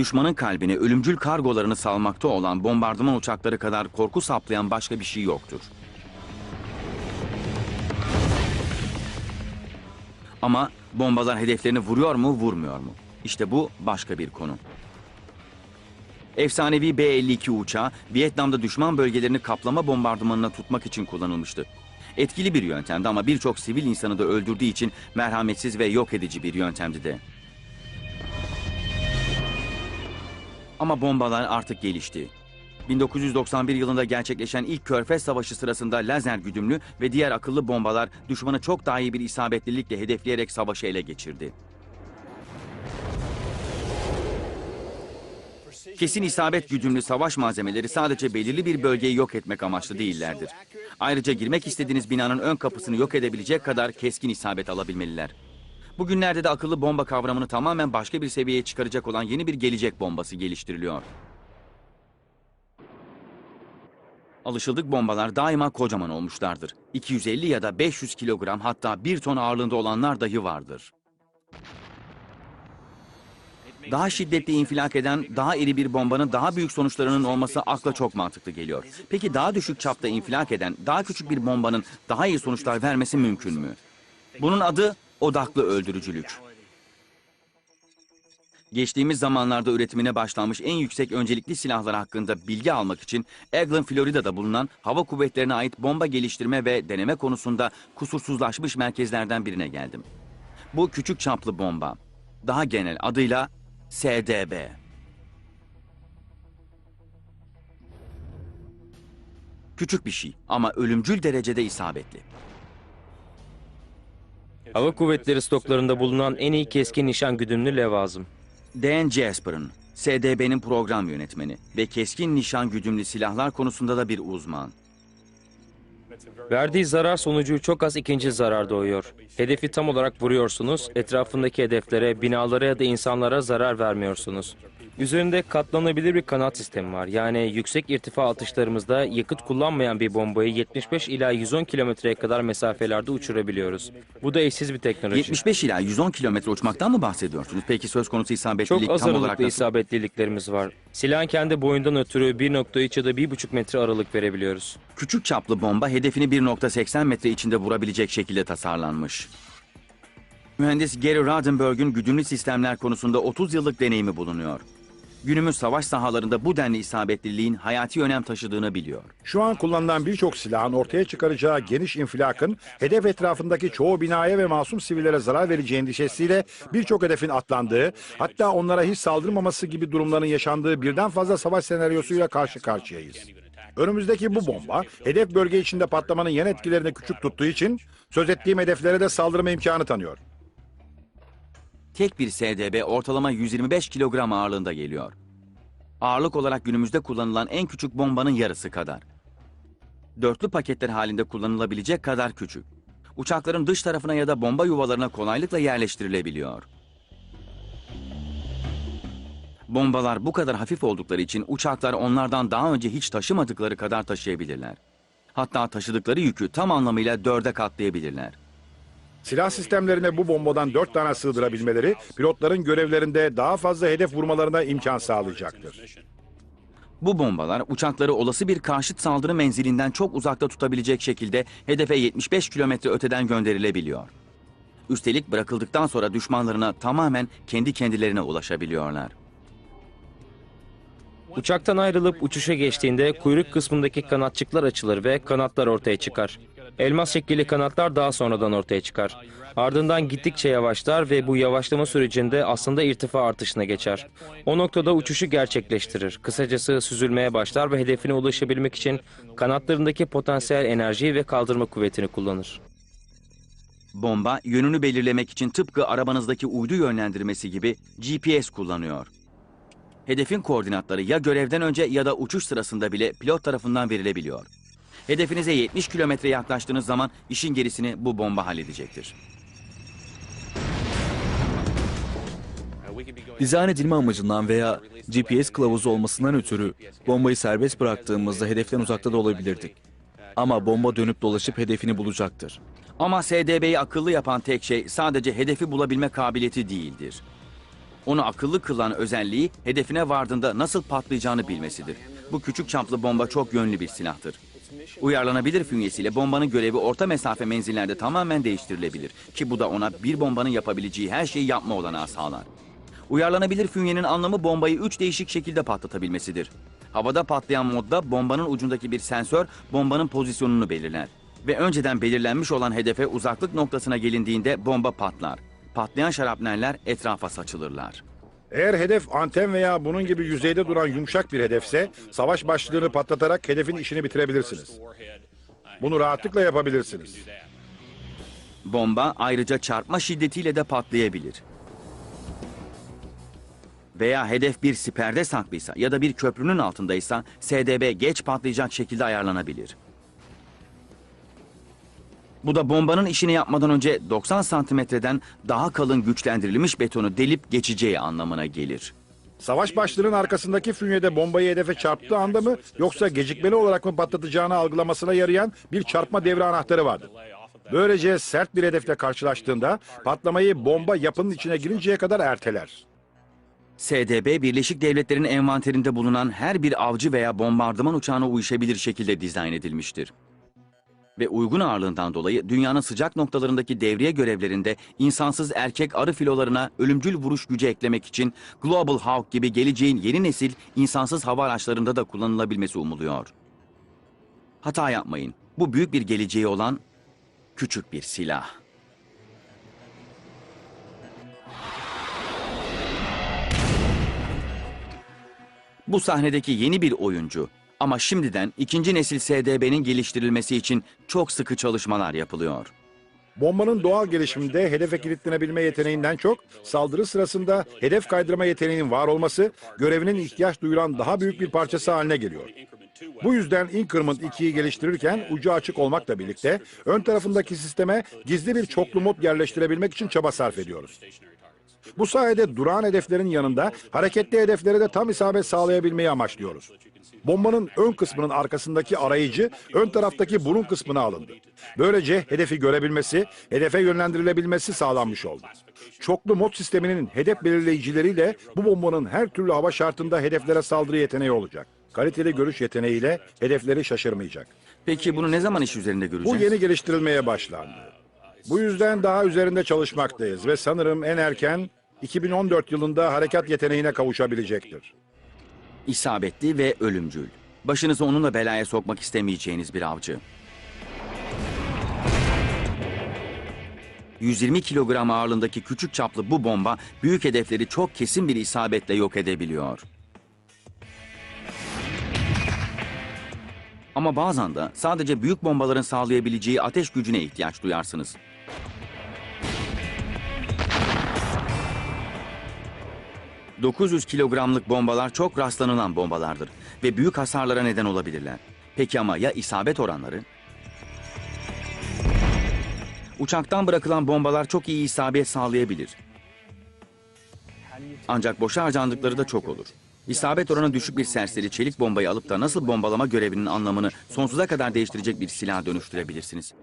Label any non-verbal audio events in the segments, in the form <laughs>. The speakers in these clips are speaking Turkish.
Düşmanın kalbine ölümcül kargolarını salmakta olan bombardıman uçakları kadar korku saplayan başka bir şey yoktur. Ama bombalar hedeflerini vuruyor mu, vurmuyor mu? İşte bu başka bir konu. Efsanevi B-52 uçağı Vietnam'da düşman bölgelerini kaplama bombardımanına tutmak için kullanılmıştı. Etkili bir yöntemdi ama birçok sivil insanı da öldürdüğü için merhametsiz ve yok edici bir yöntemdi de. Ama bombalar artık gelişti. 1991 yılında gerçekleşen ilk Körfez Savaşı sırasında lazer güdümlü ve diğer akıllı bombalar düşmanı çok daha iyi bir isabetlilikle hedefleyerek savaşı ele geçirdi. Kesin isabet güdümlü savaş malzemeleri sadece belirli bir bölgeyi yok etmek amaçlı değillerdir. Ayrıca girmek istediğiniz binanın ön kapısını yok edebilecek kadar keskin isabet alabilmeliler. Bugünlerde de akıllı bomba kavramını tamamen başka bir seviyeye çıkaracak olan yeni bir gelecek bombası geliştiriliyor. Alışıldık bombalar daima kocaman olmuşlardır. 250 ya da 500 kilogram hatta 1 ton ağırlığında olanlar dahi vardır. Daha şiddetli infilak eden, daha iri bir bombanın daha büyük sonuçlarının olması akla çok mantıklı geliyor. Peki daha düşük çapta infilak eden, daha küçük bir bombanın daha iyi sonuçlar vermesi mümkün mü? Bunun adı odaklı öldürücülük. Geçtiğimiz zamanlarda üretimine başlanmış en yüksek öncelikli silahlar hakkında bilgi almak için Eglin, Florida'da bulunan hava kuvvetlerine ait bomba geliştirme ve deneme konusunda kusursuzlaşmış merkezlerden birine geldim. Bu küçük çaplı bomba, daha genel adıyla SDB. Küçük bir şey ama ölümcül derecede isabetli. Hava kuvvetleri stoklarında bulunan en iyi keskin nişan güdümlü levazım. Dan Jasper'ın SDB'nin program yönetmeni ve keskin nişan güdümlü silahlar konusunda da bir uzman. Verdiği zarar sonucu çok az ikinci zarar doğuyor. Hedefi tam olarak vuruyorsunuz, etrafındaki hedeflere, binalara ya da insanlara zarar vermiyorsunuz. Üzerinde katlanabilir bir kanat sistemi var. Yani yüksek irtifa atışlarımızda yakıt kullanmayan bir bombayı 75 ila 110 kilometreye kadar mesafelerde uçurabiliyoruz. Bu da eşsiz bir teknoloji. 75 ila 110 kilometre uçmaktan mı bahsediyorsunuz? Peki söz konusu isabetlilik Çok az tam olarak aralıklı nasıl? isabetliliklerimiz var. Silahın kendi boyundan ötürü 1.3 ya da 1.5 metre aralık verebiliyoruz. Küçük çaplı bomba hedefini 1.80 metre içinde vurabilecek şekilde tasarlanmış. Mühendis Gary Rodenberg'ün güdümlü sistemler konusunda 30 yıllık deneyimi bulunuyor. Günümüz savaş sahalarında bu denli isabetliliğin hayati önem taşıdığını biliyor. Şu an kullanılan birçok silahın ortaya çıkaracağı geniş infilakın hedef etrafındaki çoğu binaya ve masum sivillere zarar vereceği endişesiyle birçok hedefin atlandığı, hatta onlara hiç saldırmaması gibi durumların yaşandığı birden fazla savaş senaryosuyla karşı karşıyayız. Önümüzdeki bu bomba, hedef bölge içinde patlamanın yan etkilerini küçük tuttuğu için söz ettiğim hedeflere de saldırma imkanı tanıyor. Tek bir SDB ortalama 125 kilogram ağırlığında geliyor. Ağırlık olarak günümüzde kullanılan en küçük bombanın yarısı kadar. Dörtlü paketler halinde kullanılabilecek kadar küçük. Uçakların dış tarafına ya da bomba yuvalarına kolaylıkla yerleştirilebiliyor. Bombalar bu kadar hafif oldukları için uçaklar onlardan daha önce hiç taşımadıkları kadar taşıyabilirler. Hatta taşıdıkları yükü tam anlamıyla dörde katlayabilirler. Silah sistemlerine bu bombadan dört tane sığdırabilmeleri, pilotların görevlerinde daha fazla hedef vurmalarına imkan sağlayacaktır. Bu bombalar uçakları olası bir karşıt saldırı menzilinden çok uzakta tutabilecek şekilde hedefe 75 kilometre öteden gönderilebiliyor. Üstelik bırakıldıktan sonra düşmanlarına tamamen kendi kendilerine ulaşabiliyorlar. Uçaktan ayrılıp uçuşa geçtiğinde kuyruk kısmındaki kanatçıklar açılır ve kanatlar ortaya çıkar. Elmas şekilli kanatlar daha sonradan ortaya çıkar. Ardından gittikçe yavaşlar ve bu yavaşlama sürecinde aslında irtifa artışına geçer. O noktada uçuşu gerçekleştirir. Kısacası süzülmeye başlar ve hedefine ulaşabilmek için kanatlarındaki potansiyel enerjiyi ve kaldırma kuvvetini kullanır. Bomba yönünü belirlemek için tıpkı arabanızdaki uydu yönlendirmesi gibi GPS kullanıyor. Hedefin koordinatları ya görevden önce ya da uçuş sırasında bile pilot tarafından verilebiliyor. Hedefinize 70 kilometre yaklaştığınız zaman işin gerisini bu bomba halledecektir. Dizayn edilme amacından veya GPS kılavuzu olmasından ötürü bombayı serbest bıraktığımızda hedeften uzakta da olabilirdik. Ama bomba dönüp dolaşıp hedefini bulacaktır. Ama SDB'yi akıllı yapan tek şey sadece hedefi bulabilme kabiliyeti değildir. Onu akıllı kılan özelliği hedefine vardığında nasıl patlayacağını bilmesidir. Bu küçük çaplı bomba çok yönlü bir silahtır. Uyarlanabilir fünyesiyle bombanın görevi orta mesafe menzillerde tamamen değiştirilebilir ki bu da ona bir bombanın yapabileceği her şeyi yapma olanağı sağlar. Uyarlanabilir fünyenin anlamı bombayı üç değişik şekilde patlatabilmesidir. Havada patlayan modda bombanın ucundaki bir sensör bombanın pozisyonunu belirler. Ve önceden belirlenmiş olan hedefe uzaklık noktasına gelindiğinde bomba patlar. Patlayan şarapneller etrafa saçılırlar. Eğer hedef anten veya bunun gibi yüzeyde duran yumuşak bir hedefse savaş başlığını patlatarak hedefin işini bitirebilirsiniz. Bunu rahatlıkla yapabilirsiniz. Bomba ayrıca çarpma şiddetiyle de patlayabilir. Veya hedef bir siperde saklıysa ya da bir köprünün altındaysa SDB geç patlayacak şekilde ayarlanabilir. Bu da bombanın işini yapmadan önce 90 santimetreden daha kalın güçlendirilmiş betonu delip geçeceği anlamına gelir. Savaş başlığının arkasındaki fünyede bombayı hedefe çarptığı anda mı yoksa gecikmeli olarak mı patlatacağını algılamasına yarayan bir çarpma devre anahtarı vardır. Böylece sert bir hedefle karşılaştığında patlamayı bomba yapının içine girinceye kadar erteler. SDB, Birleşik Devletler'in envanterinde bulunan her bir avcı veya bombardıman uçağına uyuşabilir şekilde dizayn edilmiştir. Ve uygun ağırlığından dolayı dünyanın sıcak noktalarındaki devriye görevlerinde insansız erkek arı filolarına ölümcül vuruş gücü eklemek için Global Hawk gibi geleceğin yeni nesil insansız hava araçlarında da kullanılabilmesi umuluyor. Hata yapmayın. Bu büyük bir geleceği olan küçük bir silah. Bu sahnedeki yeni bir oyuncu ama şimdiden ikinci nesil SDB'nin geliştirilmesi için çok sıkı çalışmalar yapılıyor. Bombanın doğal gelişiminde hedefe kilitlenebilme yeteneğinden çok saldırı sırasında hedef kaydırma yeteneğinin var olması görevinin ihtiyaç duyulan daha büyük bir parçası haline geliyor. Bu yüzden Increment 2'yi geliştirirken ucu açık olmakla birlikte ön tarafındaki sisteme gizli bir çoklu mod yerleştirebilmek için çaba sarf ediyoruz. Bu sayede durağan hedeflerin yanında hareketli hedeflere de tam isabet sağlayabilmeyi amaçlıyoruz. Bombanın ön kısmının arkasındaki arayıcı ön taraftaki burun kısmına alındı. Böylece hedefi görebilmesi, hedefe yönlendirilebilmesi sağlanmış oldu. Çoklu mod sisteminin hedef belirleyicileriyle bu bombanın her türlü hava şartında hedeflere saldırı yeteneği olacak. Kaliteli görüş yeteneğiyle hedefleri şaşırmayacak. Peki bunu ne zaman iş üzerinde Bu göreceğiz? yeni geliştirilmeye başlandı. Bu yüzden daha üzerinde çalışmaktayız ve sanırım en erken 2014 yılında harekat yeteneğine kavuşabilecektir. İsabetli ve ölümcül. Başınızı onunla belaya sokmak istemeyeceğiniz bir avcı. 120 kilogram ağırlığındaki küçük çaplı bu bomba büyük hedefleri çok kesin bir isabetle yok edebiliyor. Ama bazen de sadece büyük bombaların sağlayabileceği ateş gücüne ihtiyaç duyarsınız. ...900 kilogramlık bombalar çok rastlanılan bombalardır ve büyük hasarlara neden olabilirler. Peki ama ya isabet oranları? Uçaktan bırakılan bombalar çok iyi isabet sağlayabilir. Ancak boşa harcandıkları da çok olur. İsabet oranı düşük bir serseri çelik bombayı alıp da nasıl bombalama görevinin anlamını sonsuza kadar değiştirecek bir silaha dönüştürebilirsiniz.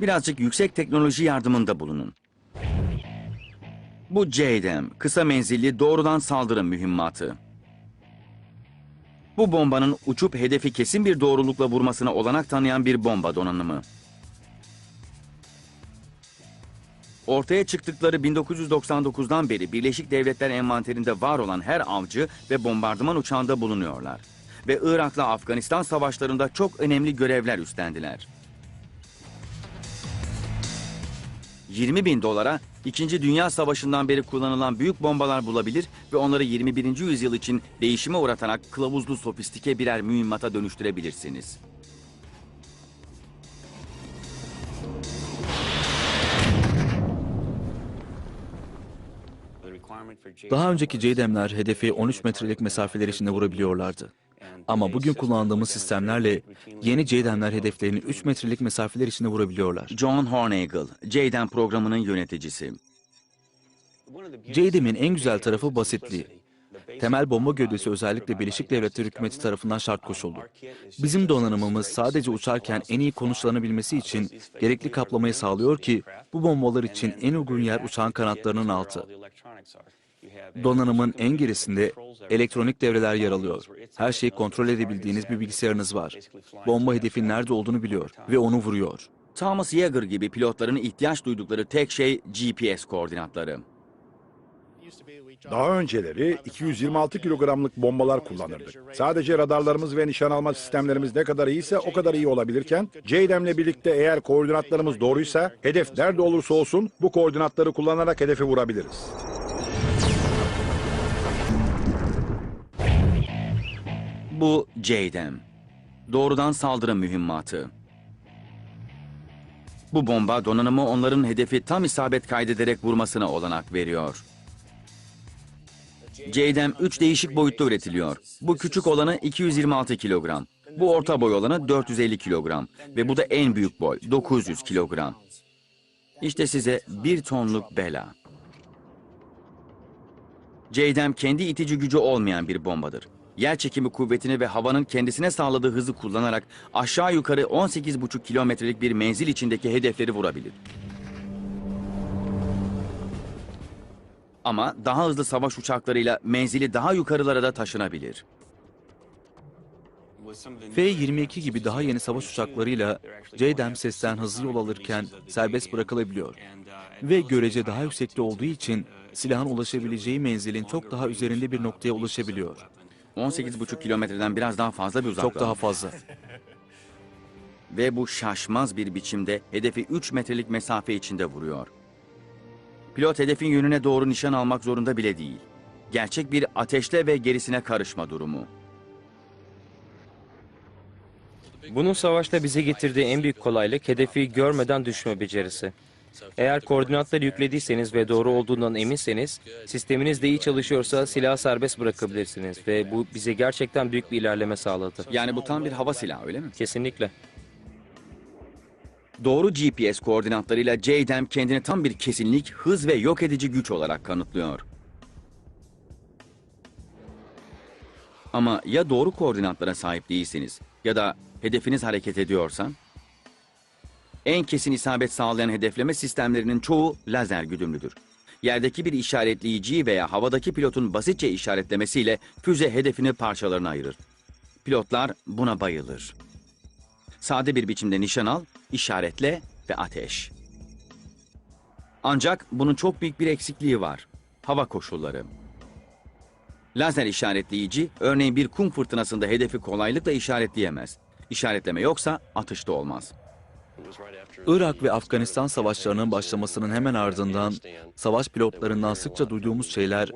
Birazcık yüksek teknoloji yardımında bulunun. Bu JDAM, kısa menzilli doğrudan saldırı mühimmatı. Bu bombanın uçup hedefi kesin bir doğrulukla vurmasına olanak tanıyan bir bomba donanımı. Ortaya çıktıkları 1999'dan beri Birleşik Devletler envanterinde var olan her avcı ve bombardıman uçağında bulunuyorlar. Ve Irak'la Afganistan savaşlarında çok önemli görevler üstlendiler. 20 bin dolara 2. Dünya Savaşı'ndan beri kullanılan büyük bombalar bulabilir ve onları 21. yüzyıl için değişime uğratarak kılavuzlu sofistike birer mühimmata dönüştürebilirsiniz. Daha önceki JDAM'ler hedefi 13 metrelik mesafeler içinde vurabiliyorlardı. Ama bugün kullandığımız sistemlerle yeni JDAM'ler hedeflerini 3 metrelik mesafeler içinde vurabiliyorlar. John Hornagle, JDAM programının yöneticisi. JDAM'in en güzel tarafı basitliği. Temel bomba gövdesi özellikle Birleşik Devletler hükümeti tarafından şart koşuldu. Bizim donanımımız sadece uçarken en iyi konuşlanabilmesi için gerekli kaplamayı sağlıyor ki bu bombalar için en uygun yer uçağın kanatlarının altı. Donanımın en gerisinde elektronik devreler yer alıyor. Her şeyi kontrol edebildiğiniz bir bilgisayarınız var. Bomba hedefin nerede olduğunu biliyor ve onu vuruyor. Thomas Yeager gibi pilotların ihtiyaç duydukları tek şey GPS koordinatları. Daha önceleri 226 kilogramlık bombalar kullanırdık. Sadece radarlarımız ve nişan alma sistemlerimiz ne kadar iyiyse o kadar iyi olabilirken JDAM'le birlikte eğer koordinatlarımız doğruysa hedef nerede olursa olsun bu koordinatları kullanarak hedefi vurabiliriz. Bu JDAM. Doğrudan saldırı mühimmatı. Bu bomba donanımı onların hedefi tam isabet kaydederek vurmasına olanak veriyor. JDAM 3 değişik boyutta üretiliyor. Bu küçük olanı 226 kilogram. Bu orta boy olanı 450 kilogram. Ve bu da en büyük boy 900 kilogram. İşte size bir tonluk bela. JDAM kendi itici gücü olmayan bir bombadır. Yer çekimi kuvvetini ve havanın kendisine sağladığı hızı kullanarak aşağı yukarı 18,5 kilometrelik bir menzil içindeki hedefleri vurabilir. Ama daha hızlı savaş uçaklarıyla menzili daha yukarılara da taşınabilir. F-22 gibi daha yeni savaş uçaklarıyla JDAM sesten hızlı yol alırken serbest bırakılabiliyor. Ve görece daha yüksekte olduğu için silahın ulaşabileceği menzilin çok daha üzerinde bir noktaya ulaşabiliyor. 18,5 kilometreden biraz daha fazla bir uzaklık. Çok daha fazla. <laughs> Ve bu şaşmaz bir biçimde hedefi 3 metrelik mesafe içinde vuruyor. Pilot hedefin yönüne doğru nişan almak zorunda bile değil. Gerçek bir ateşle ve gerisine karışma durumu. Bunun savaşta bize getirdiği en büyük kolaylık hedefi görmeden düşme becerisi. Eğer koordinatları yüklediyseniz ve doğru olduğundan eminseniz, sisteminiz de iyi çalışıyorsa silahı serbest bırakabilirsiniz ve bu bize gerçekten büyük bir ilerleme sağladı. Yani bu tam bir hava silahı öyle mi? Kesinlikle. Doğru GPS koordinatlarıyla JDAM kendini tam bir kesinlik, hız ve yok edici güç olarak kanıtlıyor. Ama ya doğru koordinatlara sahip değilseniz ya da hedefiniz hareket ediyorsa? En kesin isabet sağlayan hedefleme sistemlerinin çoğu lazer güdümlüdür. Yerdeki bir işaretleyiciyi veya havadaki pilotun basitçe işaretlemesiyle füze hedefini parçalarına ayırır. Pilotlar buna bayılır. Sade bir biçimde nişan al, işaretle ve ateş. Ancak bunun çok büyük bir eksikliği var. Hava koşulları. Lazer işaretleyici, örneğin bir kum fırtınasında hedefi kolaylıkla işaretleyemez. İşaretleme yoksa atışta olmaz. Irak ve Afganistan savaşlarının başlamasının hemen ardından savaş pilotlarından sıkça duyduğumuz şeyler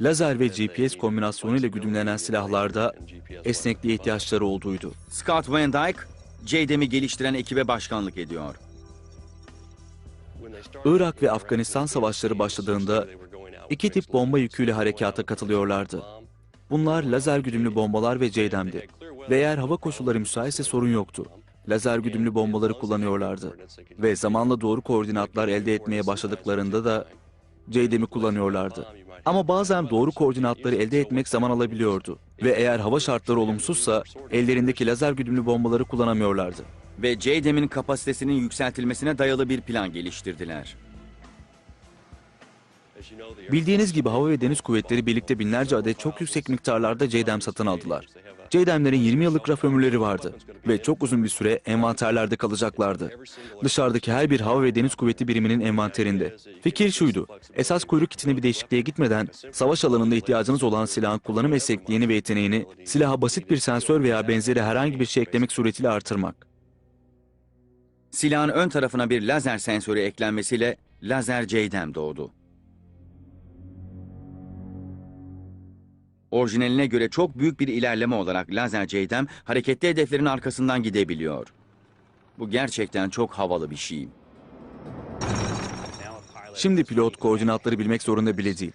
lazer ve GPS kombinasyonuyla güdümlenen silahlarda esnekliğe ihtiyaçları olduğuydu. Scott Van Dyke, JDAM'i geliştiren ekibe başkanlık ediyor. Irak ve Afganistan savaşları başladığında iki tip bomba yüküyle harekata katılıyorlardı. Bunlar lazer güdümlü bombalar ve JDAM'di. Ve eğer hava koşulları müsaitse sorun yoktu. Lazer güdümlü bombaları kullanıyorlardı. Ve zamanla doğru koordinatlar elde etmeye başladıklarında da JDAM'i kullanıyorlardı. Ama bazen doğru koordinatları elde etmek zaman alabiliyordu. Ve eğer hava şartları olumsuzsa ellerindeki lazer güdümlü bombaları kullanamıyorlardı. Ve JDAM'in kapasitesinin yükseltilmesine dayalı bir plan geliştirdiler. Bildiğiniz gibi hava ve deniz kuvvetleri birlikte binlerce adet çok yüksek miktarlarda JDAM satın aldılar. JDAM'lerin 20 yıllık raf ömürleri vardı ve çok uzun bir süre envanterlerde kalacaklardı. Dışarıdaki her bir hava ve deniz kuvveti biriminin envanterinde. Fikir şuydu, esas kuyruk kitine bir değişikliğe gitmeden savaş alanında ihtiyacınız olan silahın kullanım esnekliğini ve yeteneğini silaha basit bir sensör veya benzeri herhangi bir şey eklemek suretiyle artırmak. Silahın ön tarafına bir lazer sensörü eklenmesiyle lazer JDAM doğdu. Orijinaline göre çok büyük bir ilerleme olarak lazer JDAM hareketli hedeflerin arkasından gidebiliyor. Bu gerçekten çok havalı bir şey. Şimdi pilot koordinatları bilmek zorunda bile değil.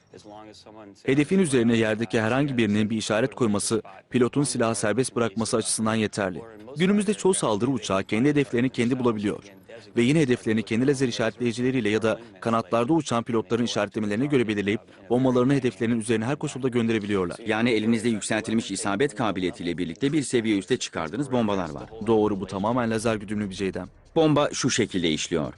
Hedefin üzerine yerdeki herhangi birinin bir işaret koyması, pilotun silahı serbest bırakması açısından yeterli. Günümüzde çoğu saldırı uçağı kendi hedeflerini kendi bulabiliyor. ve yine hedeflerini kendi lazer işaretleyicileriyle ya da kanatlarda uçan pilotların işaretlemelerine göre belirleyip bombalarını hedeflerinin üzerine her koşulda gönderebiliyorlar. Yani elinizde yükseltilmiş isabet kabiliyetiyle birlikte bir seviye üste çıkardığınız bombalar var. Doğru bu tamamen lazer güdümlü bir C'den. Bomba şu şekilde işliyor.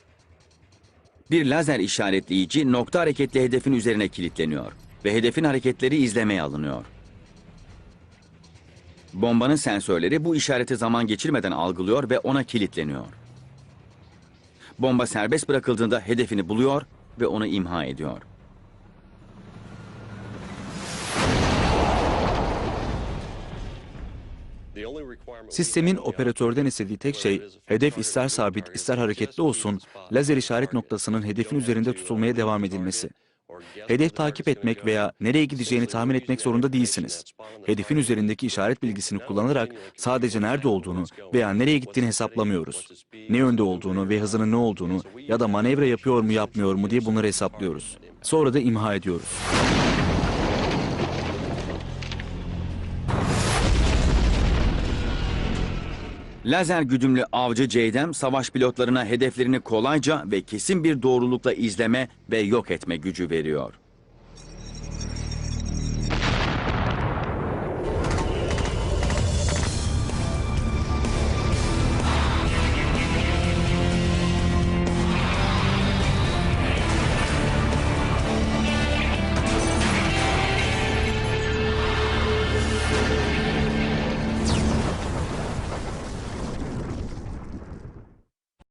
Bir lazer işaretleyici nokta hareketli hedefin üzerine kilitleniyor ve hedefin hareketleri izlemeye alınıyor. Bombanın sensörleri bu işareti zaman geçirmeden algılıyor ve ona kilitleniyor. Bomba serbest bırakıldığında hedefini buluyor ve onu imha ediyor. Sistemin operatörden istediği tek şey, hedef ister sabit ister hareketli olsun, lazer işaret noktasının hedefin üzerinde tutulmaya devam edilmesi. Hedef takip etmek veya nereye gideceğini tahmin etmek zorunda değilsiniz. Hedefin üzerindeki işaret bilgisini kullanarak sadece nerede olduğunu veya nereye gittiğini hesaplamıyoruz. Ne yönde olduğunu ve hızının ne olduğunu ya da manevra yapıyor mu yapmıyor mu diye bunları hesaplıyoruz. Sonra da imha ediyoruz. Lazer güdümlü avcı Ceydem savaş pilotlarına hedeflerini kolayca ve kesin bir doğrulukla izleme ve yok etme gücü veriyor.